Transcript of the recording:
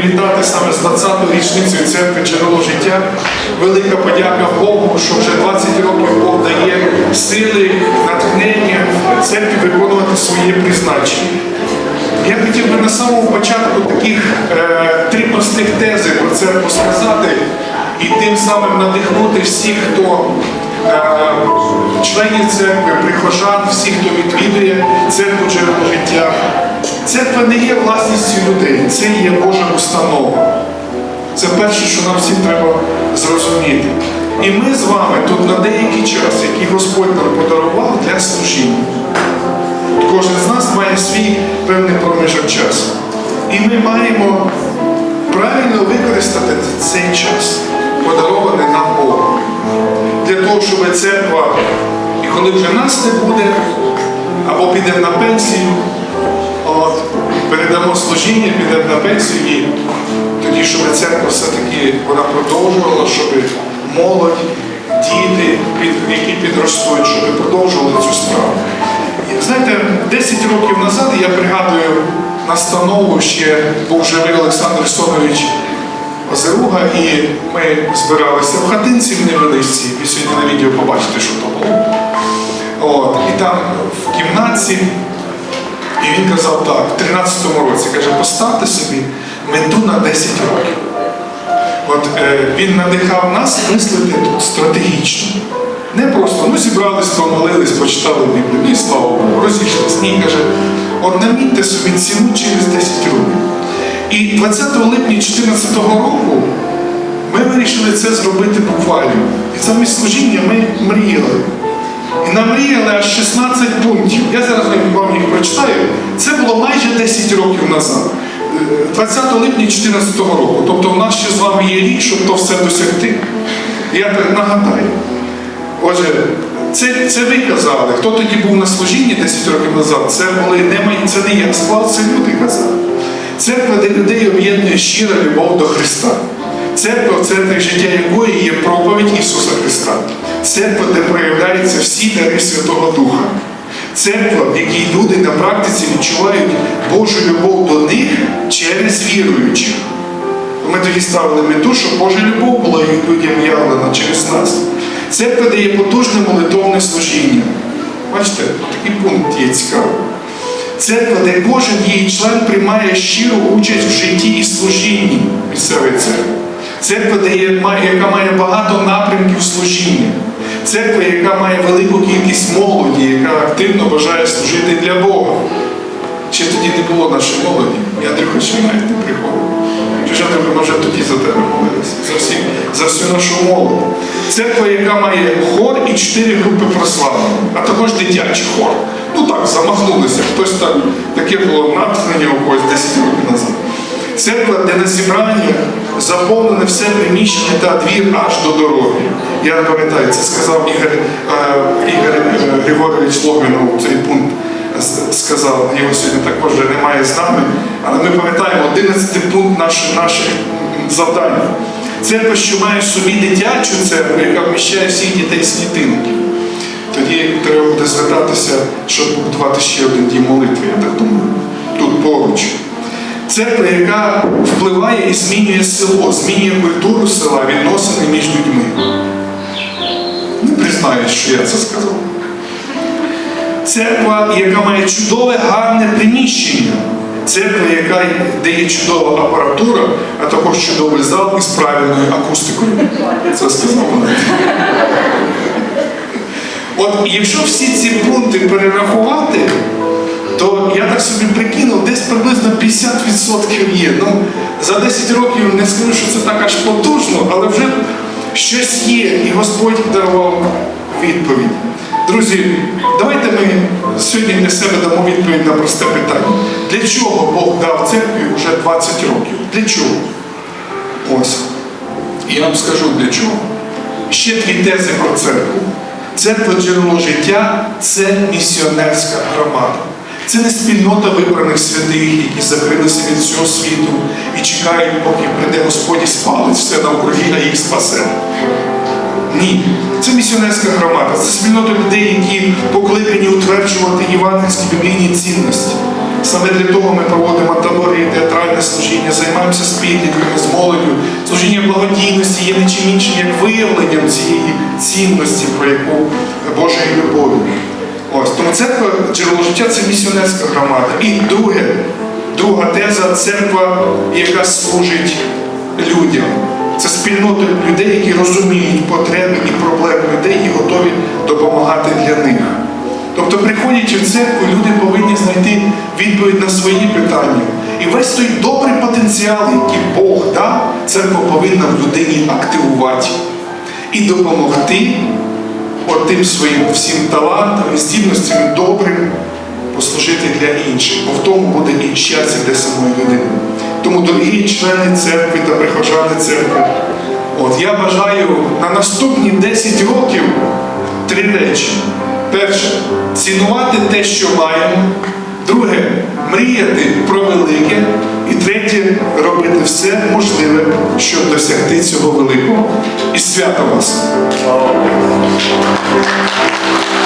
привітати саме з 20-ю річницею церкви джерело життя. Велика подяка Богу, що вже 20 років Бог дає сили, натхнення церкві виконувати своє призначення. Я хотів би на самому початку таких е, три простих тези про церкву сказати і тим самим надихнути всіх, хто е, членів церкви, прихожан, всіх, хто відвідує церкву джерело життя. Церква не є власністю людей, це є Божа установа. Це перше, що нам всім треба зрозуміти. І ми з вами тут на деякий час, який Господь нам подарував для служіння. Кожен з нас має свій певний проміжок часу. І ми маємо правильно використати цей час, подарований нам Богом. Для того, щоб церква, і коли вже нас не буде, або підемо на пенсію, передамо служіння, підемо на пенсію, і тоді, щоб церква все-таки вона продовжувала, щоб молодь, діти, які підростуть, щоб продовжували цю справу. І, Знаєте, 10 років назад я пригадую настанову ще був живий Олександр Сонович Озеруга, і ми збиралися в хатинці в невеличці. Ви сьогодні на відео побачите, що то було. От, і там в кімнаті, і він казав так, в 13-му році, каже, поставте собі мету на 10 років. От е, він надихав нас мислити тут стратегічно. Не просто ну зібрались, помолились, почитали Біблію, ну і слава Богу, розійшлись. Ні, каже, от намітьте собі ціну через 10 років. І 20 липня 2014 року ми вирішили це зробити буквально. І замість служіння ми мріяли. І намріяли аж 16 пунктів. Я зараз вам їх прочитаю. Це було майже 10 років назад. Е, 20 липня 2014 року. Тобто у нас ще з вами є рік, щоб то все досягти. Я так нагадаю. Отже, це, це ви казали. Хто тоді був на служінні 10 років назад? Це були не це не я склад, це люди казали. Церква, де людей об'єднує щира любов до Христа. Церква, в життя якої є проповідь Ісуса Христа. Церква, де проявляються всі дари Святого Духа. Церква, в якій люди на практиці відчувають Божу любов до них через віруючих. Ми тоді ставили мету, щоб Божа любов була людям явлена через нас. Церква, де є потужне молитовне служіння. Бачите, такий пункт є цікавий. Церква, де кожен її член приймає щиру участь в житті і служінні місцевої церкви. Церква, де є, яка має багато напрямків служіння. Церква, яка має велику кількість молоді, яка активно бажає служити для Бога. Ще тоді не було нашої молоді. Я Андрюха ще навіть не приходив. Чи ж ми вже тоді за тебе молилися, за, всі, за всю нашу молодь. Церква, яка має хор і чотири групи прославлення, а також дитячий хор. Ну так, замахнулися. Хтось так, таке було натхнення у когось 10 років назад. Церква, де на зібранні заповнене все приміщення та двір аж до дороги. Я пам'ятаю, це сказав Ігор, е, Ігор е, Григорович Логвинов цей пункт сказав, його сьогодні також немає з нами, але ми пам'ятаємо 11 пункт наших, наших завдань. Церква, що має в собі дитячу церкву, яка вміщає всіх дітей з клітинки. Тоді треба буде звертатися, щоб будувати ще один дім молитви, я так думаю. Церква, яка впливає і змінює село, змінює культуру села, відносини між людьми. Не признаюсь, що я це сказав. Церква, яка має чудове, гарне приміщення. Церква, яка де є чудова апаратура, а також чудовий зал із правильною акустикою. Це сказав вона. От якщо всі ці пункти перерахувати, так собі прикинув, десь приблизно 50% є. Ну, за 10 років не скажу, що це так аж потужно, але вже щось є, і Господь дарував відповідь. Друзі, давайте ми сьогодні для себе дамо відповідь на просте питання. Для чого Бог дав церкві вже 20 років? Для чого? Ось. Я вам скажу для чого. Ще дві тези про церкву. Церква джерело життя це місіонерська громада. Це не спільнота вибраних святих, які закрилися від всього світу і чекають, поки прийде Господь і спалить все навкруги, а їх спасе. Ні, це місіонерська громада, це спільнота людей, які покликані утверджувати євангельські біблійні цінності. Саме для того ми проводимо табори, театральне служіння, займаємося спільниками з молоддю. Служіння благодійності є нічим іншим, як виявленням цієї цінності, про яку Божої любові. Ось тому церква джерело життя це місіонерська громада. І друге, друга теза церква, яка служить людям. Це спільнота людей, які розуміють потреби і проблеми людей і готові допомагати для них. Тобто, приходячи в церкву, люди повинні знайти відповідь на свої питання. І весь той добрий потенціал, який Бог дав, церква повинна в людині активувати і допомогти отим своїм всім талантам і здібностям добрим послужити для інших, бо в тому буде і щастя для самої людини. Тому, дорогі члени церкви та прихожани церкви, от я бажаю на наступні 10 років три речі. Перше цінувати те, що маємо. Друге мріяти про велике. І третє робити все можливе, щоб досягти цього великого. І свято вас! Thank you.